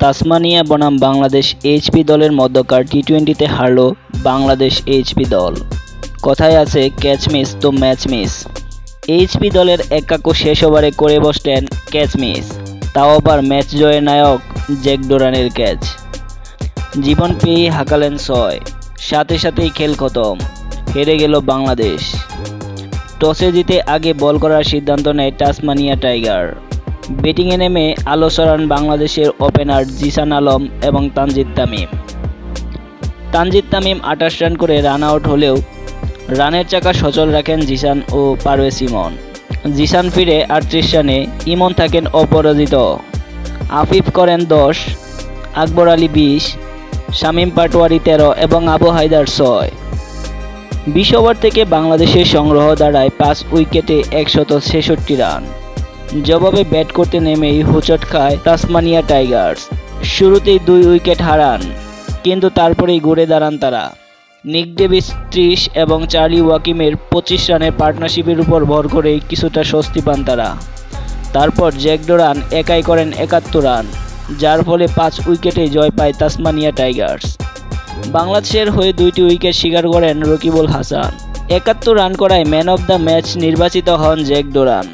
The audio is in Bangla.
তাসমানিয়া বনাম বাংলাদেশ এইচপি দলের মধ্যকার টি টোয়েন্টিতে হারল বাংলাদেশ এইচপি দল। কথায় আছে ক্যাচ মিস তো ম্যাচ মিস এইচপি দলের একাকু শেষ ওভারে করে বসলেন ক্যাচ মিস তাও আবার ম্যাচ জয়ের নায়ক জ্যাক ডোরানের ক্যাচ জীবন পেয়ে হাঁকালেন ছয়। সাথে সাথেই খেল খতম। হেরে গেল বাংলাদেশ। টসে জিতে আগে বল করার সিদ্ধান্ত নেয় টাসমানিয়া টাইগার। ব্যাটিংয়ে নেমে আলো সরান বাংলাদেশের ওপেনার জিসান আলম এবং তানজিদ তামিম। তানজিদ তামিম আঠাশ রান করে রান আউট হলেও রানের চাকা সচল রাখেন জিসান ও পারভেজ ইমন। জিসান ফিরে আটত্রিশ রানে ইমন থাকেন অপরাজিত। আফিফ করেন দশ, আকবর আলী বিশ, শামীম পাটোয়ারি তেরো এবং আবু হায়দার ছয়। বিশ ওভার থেকে বাংলাদেশের সংগ্রহ দাঁড়ায় পাঁচ উইকেটে একশত ছেষট্টি রান। জবাবে ব্যাট করতে নেমেই হোঁচট খায় তাসমানিয়া টাইগার্স। শুরুতেই দুই উইকেট হারান, কিন্তু তারপরেই ঘুরে দাঁড়ান তারা। নিক ডেভিস ত্রিশ এবং চার্লি ওয়াকিমের পঁচিশ রানের পার্টনারশিপের উপর ভর করে কিছুটা স্বস্তি পান তারা। তারপর জ্যাক ডোরান একাই করেন একাত্তর রান, যার ফলে পাঁচ উইকেটে জয় পায় তাসমানিয়া টাইগার্স। বাংলাদেশের হয়ে দুইটি উইকেট শিকার করেন রকিবুল হাসান। একাত্তর রান করায় ম্যান অব দ্য ম্যাচ নির্বাচিত হন জ্যাক ডোরান।